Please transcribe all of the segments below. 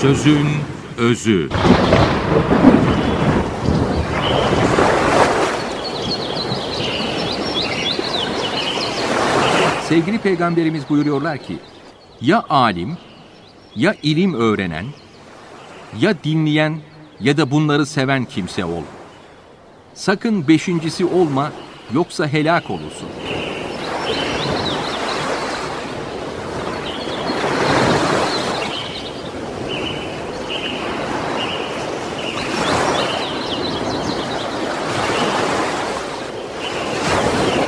Sözün özü. Sevgili peygamberimiz buyuruyorlar ki, ya alim, ya ilim öğrenen, ya dinleyen ya da bunları seven kimse ol. Sakın beşincisi olma, yoksa helak olursun.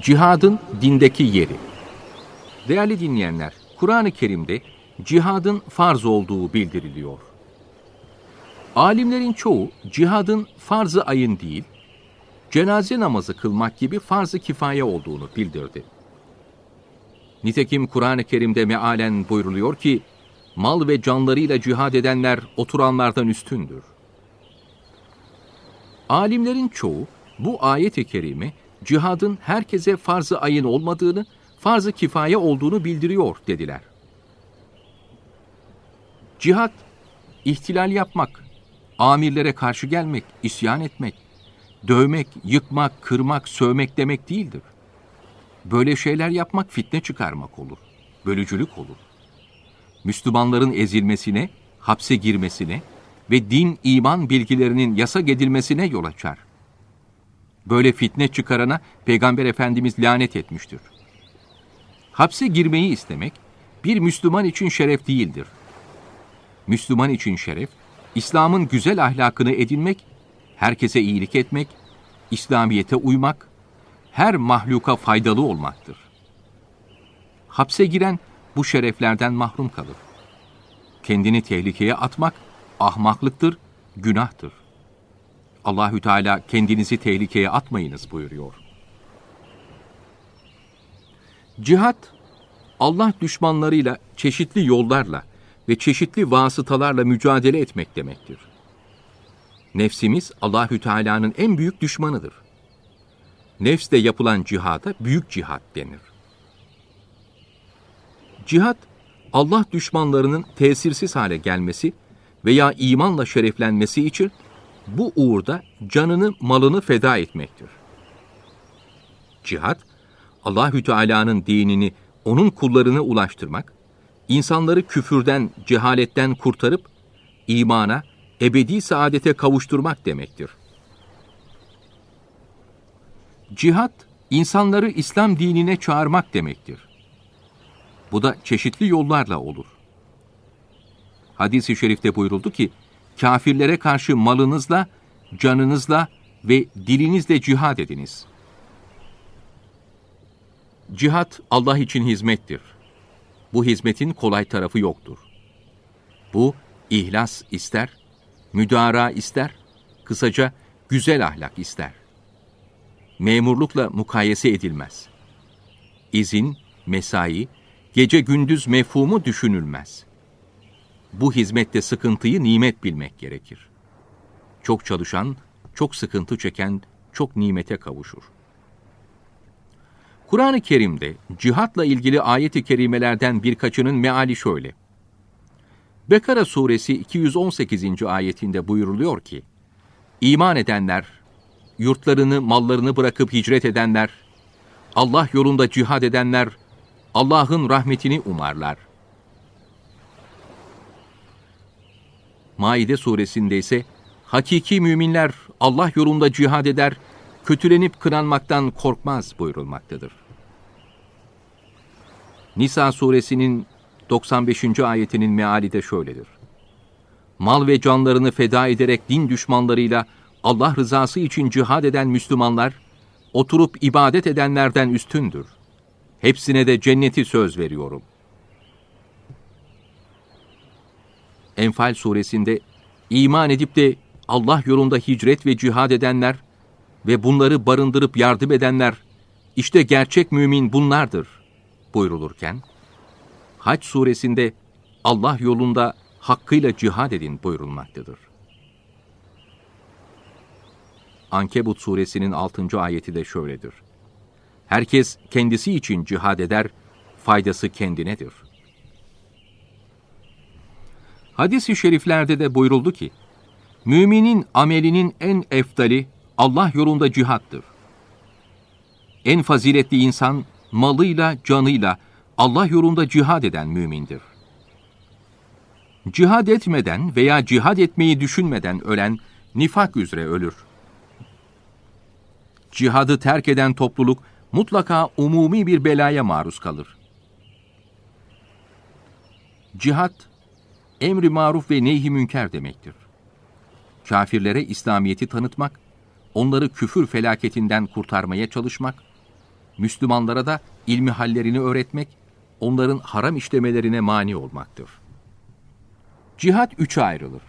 cihadın dindeki yeri. Değerli dinleyenler, Kur'an-ı Kerim'de cihadın farz olduğu bildiriliyor. Alimlerin çoğu cihadın farz-ı ayın değil, cenaze namazı kılmak gibi farz-ı kifaye olduğunu bildirdi. Nitekim Kur'an-ı Kerim'de mealen buyruluyor ki, mal ve canlarıyla cihad edenler oturanlardan üstündür. Alimlerin çoğu bu ayet-i kerime cihadın herkese farz-ı ayın olmadığını, farz-ı kifaye olduğunu bildiriyor dediler. Cihad, ihtilal yapmak, amirlere karşı gelmek, isyan etmek, dövmek, yıkmak, kırmak, sövmek demek değildir. Böyle şeyler yapmak fitne çıkarmak olur, bölücülük olur. Müslümanların ezilmesine, hapse girmesine ve din iman bilgilerinin yasak edilmesine yol açar. Böyle fitne çıkarana Peygamber Efendimiz lanet etmiştir. Hapse girmeyi istemek bir Müslüman için şeref değildir. Müslüman için şeref, İslam'ın güzel ahlakını edinmek, herkese iyilik etmek, İslamiyete uymak, her mahluka faydalı olmaktır. Hapse giren bu şereflerden mahrum kalır. Kendini tehlikeye atmak ahmaklıktır, günahtır. Allahü Teala kendinizi tehlikeye atmayınız buyuruyor. Cihat, Allah düşmanlarıyla çeşitli yollarla ve çeşitli vasıtalarla mücadele etmek demektir. Nefsimiz Allahü Teala'nın en büyük düşmanıdır. Nefsle yapılan cihada büyük cihat denir. Cihat, Allah düşmanlarının tesirsiz hale gelmesi veya imanla şereflenmesi için bu uğurda canını, malını feda etmektir. Cihat, Allahü Teala'nın dinini onun kullarına ulaştırmak, insanları küfürden, cehaletten kurtarıp imana, ebedi saadete kavuşturmak demektir. Cihat, insanları İslam dinine çağırmak demektir. Bu da çeşitli yollarla olur. Hadis-i şerifte buyuruldu ki, kafirlere karşı malınızla, canınızla ve dilinizle cihad ediniz. Cihat Allah için hizmettir. Bu hizmetin kolay tarafı yoktur. Bu ihlas ister, müdara ister, kısaca güzel ahlak ister. Memurlukla mukayese edilmez. İzin, mesai, gece gündüz mefhumu düşünülmez.'' Bu hizmette sıkıntıyı nimet bilmek gerekir. Çok çalışan, çok sıkıntı çeken, çok nimete kavuşur. Kur'an-ı Kerim'de cihatla ilgili ayet-i kerimelerden birkaçının meali şöyle. Bekara suresi 218. ayetinde buyuruluyor ki, İman edenler, yurtlarını, mallarını bırakıp hicret edenler, Allah yolunda cihad edenler, Allah'ın rahmetini umarlar.'' Maide suresinde ise hakiki müminler Allah yolunda cihad eder, kötülenip kınanmaktan korkmaz buyurulmaktadır. Nisa suresinin 95. ayetinin meali de şöyledir. Mal ve canlarını feda ederek din düşmanlarıyla Allah rızası için cihad eden Müslümanlar, oturup ibadet edenlerden üstündür. Hepsine de cenneti söz veriyorum. Enfal suresinde İman edip de Allah yolunda hicret ve cihad edenler ve bunları barındırıp yardım edenler, işte gerçek mümin bunlardır buyrulurken, Haç suresinde Allah yolunda hakkıyla cihad edin buyurulmaktadır. Ankebut suresinin 6. ayeti de şöyledir. Herkes kendisi için cihad eder, faydası kendinedir. Hadis-i şeriflerde de buyuruldu ki, Müminin amelinin en eftali Allah yolunda cihattır. En faziletli insan malıyla, canıyla Allah yolunda cihad eden mümindir. Cihad etmeden veya cihad etmeyi düşünmeden ölen nifak üzere ölür. Cihadı terk eden topluluk mutlaka umumi bir belaya maruz kalır. Cihad, emri maruf ve nehi münker demektir. Kafirlere İslamiyet'i tanıtmak, onları küfür felaketinden kurtarmaya çalışmak, Müslümanlara da ilmi hallerini öğretmek, onların haram işlemelerine mani olmaktır. Cihad üçe ayrılır.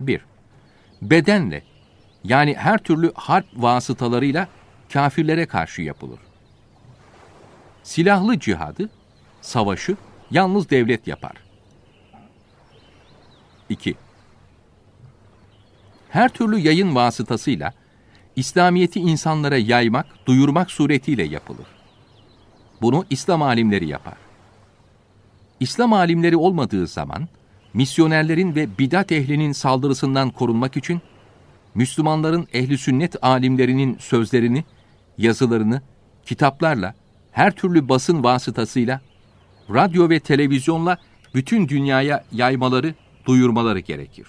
1. Bedenle, yani her türlü harp vasıtalarıyla kafirlere karşı yapılır. Silahlı cihadı, savaşı yalnız devlet yapar. 2. Her türlü yayın vasıtasıyla İslamiyeti insanlara yaymak, duyurmak suretiyle yapılır. Bunu İslam alimleri yapar. İslam alimleri olmadığı zaman, misyonerlerin ve bidat ehlinin saldırısından korunmak için, Müslümanların ehli sünnet alimlerinin sözlerini, yazılarını, kitaplarla, her türlü basın vasıtasıyla, radyo ve televizyonla bütün dünyaya yaymaları, duyurmaları gerekir.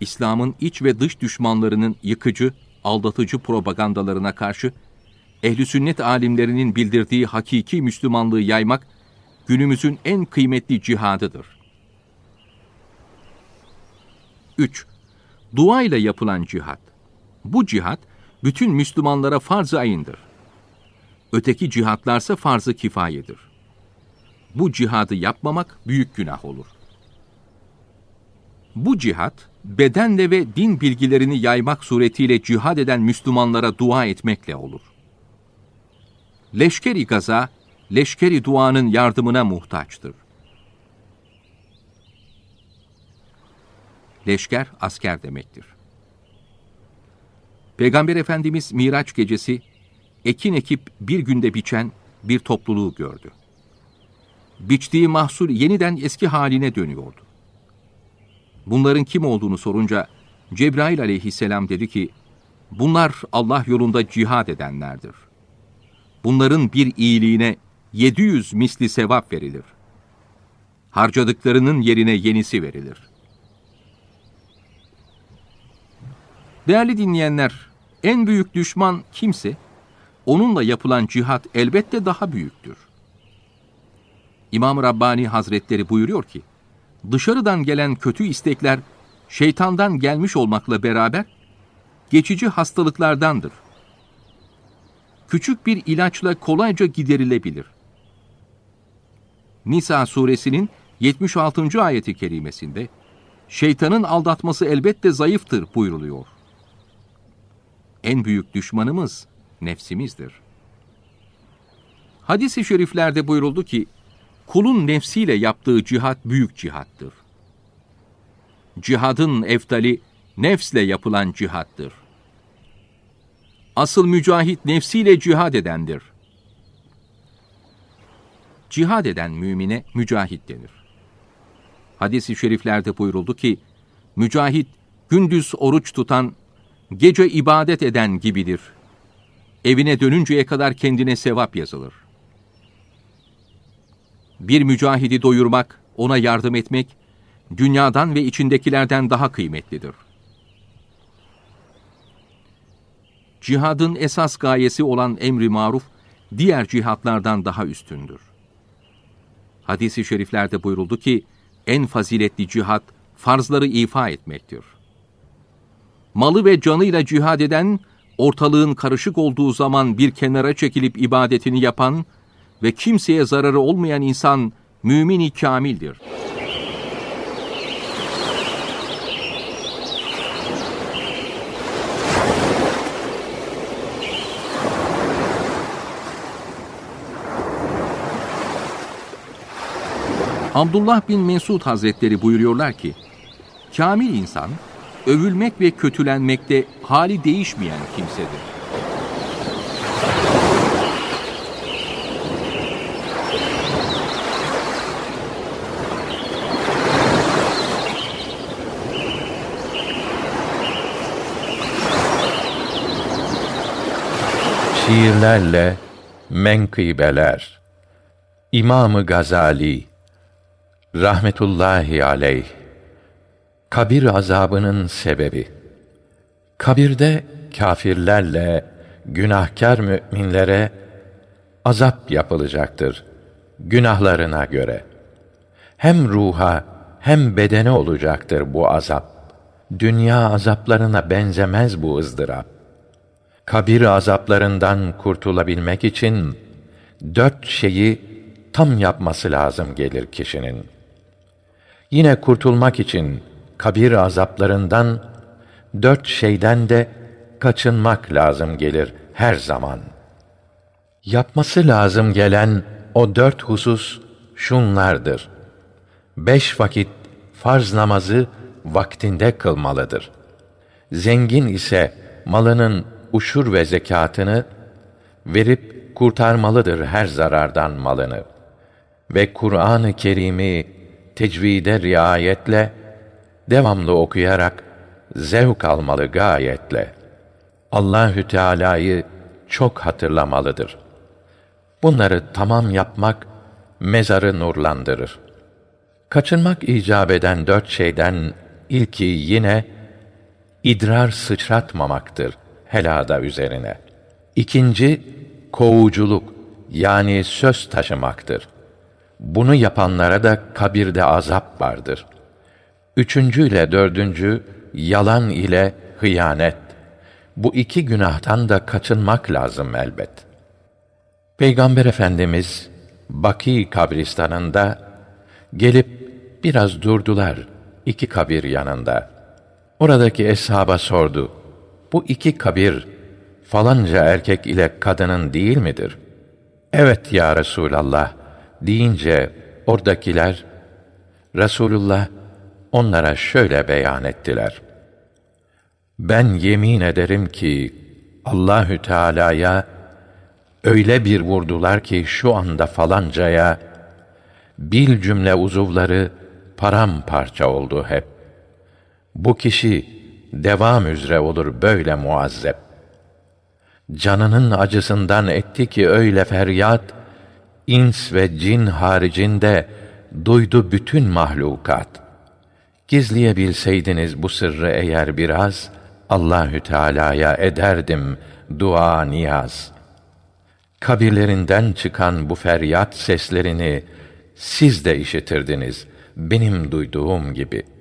İslam'ın iç ve dış düşmanlarının yıkıcı, aldatıcı propagandalarına karşı ehli sünnet alimlerinin bildirdiği hakiki Müslümanlığı yaymak günümüzün en kıymetli cihadıdır. 3. Dua ile yapılan cihat. Bu cihat bütün Müslümanlara farz-ı ayındır. Öteki cihatlarsa farz-ı kifayedir. Bu cihadı yapmamak büyük günah olur. Bu cihat, bedenle ve din bilgilerini yaymak suretiyle cihad eden Müslümanlara dua etmekle olur. Leşkeri gaza, leşkeri duanın yardımına muhtaçtır. Leşker, asker demektir. Peygamber Efendimiz Miraç gecesi, ekin ekip bir günde biçen bir topluluğu gördü. Biçtiği mahsul yeniden eski haline dönüyordu. Bunların kim olduğunu sorunca Cebrail aleyhisselam dedi ki, bunlar Allah yolunda cihad edenlerdir. Bunların bir iyiliğine 700 misli sevap verilir. Harcadıklarının yerine yenisi verilir. Değerli dinleyenler, en büyük düşman kimse, onunla yapılan cihat elbette daha büyüktür. İmam Rabbani Hazretleri buyuruyor ki, dışarıdan gelen kötü istekler şeytandan gelmiş olmakla beraber geçici hastalıklardandır. Küçük bir ilaçla kolayca giderilebilir. Nisa suresinin 76. ayeti kerimesinde şeytanın aldatması elbette zayıftır buyruluyor. En büyük düşmanımız nefsimizdir. Hadis-i şeriflerde buyuruldu ki kulun nefsiyle yaptığı cihat büyük cihattır. Cihadın eftali nefsle yapılan cihattır. Asıl mücahit nefsiyle cihad edendir. Cihad eden mümine mücahit denir. Hadis-i şeriflerde buyuruldu ki, mücahit gündüz oruç tutan, gece ibadet eden gibidir. Evine dönünceye kadar kendine sevap yazılır. Bir mücahidi doyurmak, ona yardım etmek, dünyadan ve içindekilerden daha kıymetlidir. Cihadın esas gayesi olan emri maruf, diğer cihatlardan daha üstündür. Hadis-i şeriflerde buyuruldu ki, en faziletli cihat, farzları ifa etmektir. Malı ve canıyla cihad eden, ortalığın karışık olduğu zaman bir kenara çekilip ibadetini yapan, ve kimseye zararı olmayan insan mümin-i kamildir. Abdullah bin Mesud Hazretleri buyuruyorlar ki, Kamil insan, övülmek ve kötülenmekte hali değişmeyen kimsedir. Şiirlerle menkıbeler. İmamı Gazali rahmetullahi aleyh kabir azabının sebebi. Kabirde kâfirlerle günahkar müminlere azap yapılacaktır günahlarına göre. Hem ruha hem bedene olacaktır bu azap. Dünya azaplarına benzemez bu ızdırap kabir azaplarından kurtulabilmek için dört şeyi tam yapması lazım gelir kişinin. Yine kurtulmak için kabir azaplarından dört şeyden de kaçınmak lazım gelir her zaman. Yapması lazım gelen o dört husus şunlardır. Beş vakit farz namazı vaktinde kılmalıdır. Zengin ise malının uşur ve zekatını verip kurtarmalıdır her zarardan malını ve Kur'an-ı Kerim'i tecvide riayetle devamlı okuyarak zevk almalı gayetle. Allahü Teala'yı çok hatırlamalıdır. Bunları tamam yapmak mezarı nurlandırır. Kaçınmak icap eden dört şeyden ilki yine idrar sıçratmamaktır helada üzerine. İkinci, kovuculuk yani söz taşımaktır. Bunu yapanlara da kabirde azap vardır. Üçüncü ile dördüncü, yalan ile hıyanet. Bu iki günahtan da kaçınmak lazım elbet. Peygamber Efendimiz, Baki kabristanında gelip biraz durdular iki kabir yanında. Oradaki eshaba sordu bu iki kabir falanca erkek ile kadının değil midir? Evet ya Resulallah deyince oradakiler Resulullah onlara şöyle beyan ettiler. Ben yemin ederim ki Allahü Teala'ya öyle bir vurdular ki şu anda falancaya bil cümle uzuvları paramparça oldu hep. Bu kişi devam üzere olur böyle muazzep. Canının acısından etti ki öyle feryat, ins ve cin haricinde duydu bütün mahlukat. Gizleyebilseydiniz bu sırrı eğer biraz, Allahü Teala'ya ederdim dua niyaz. Kabirlerinden çıkan bu feryat seslerini siz de işitirdiniz benim duyduğum gibi.''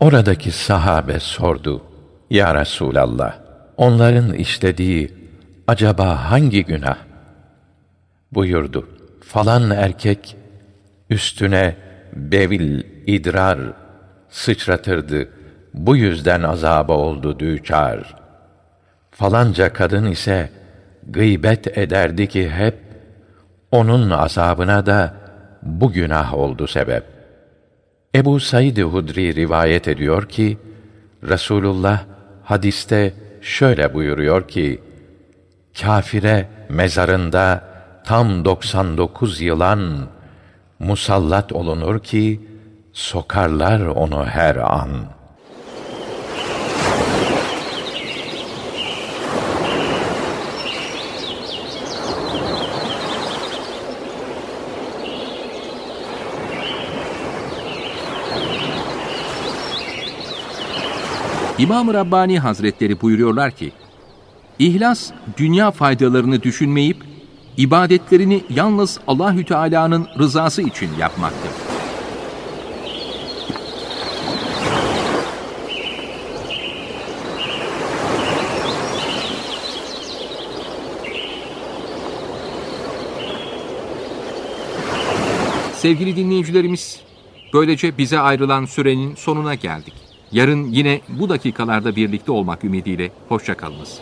Oradaki sahabe sordu. Ya Resulallah, onların işlediği acaba hangi günah? Buyurdu. Falan erkek üstüne bevil, idrar sıçratırdı. Bu yüzden azaba oldu düçar. Falanca kadın ise gıybet ederdi ki hep onun azabına da bu günah oldu sebep. Ebu Said Hudri rivayet ediyor ki Resulullah hadiste şöyle buyuruyor ki kafire mezarında tam 99 yılan musallat olunur ki sokarlar onu her an.'' İmam-ı Rabbani Hazretleri buyuruyorlar ki, İhlas, dünya faydalarını düşünmeyip, ibadetlerini yalnız Allahü Teala'nın rızası için yapmaktır. Sevgili dinleyicilerimiz, böylece bize ayrılan sürenin sonuna geldik. Yarın yine bu dakikalarda birlikte olmak ümidiyle hoşçakalınız.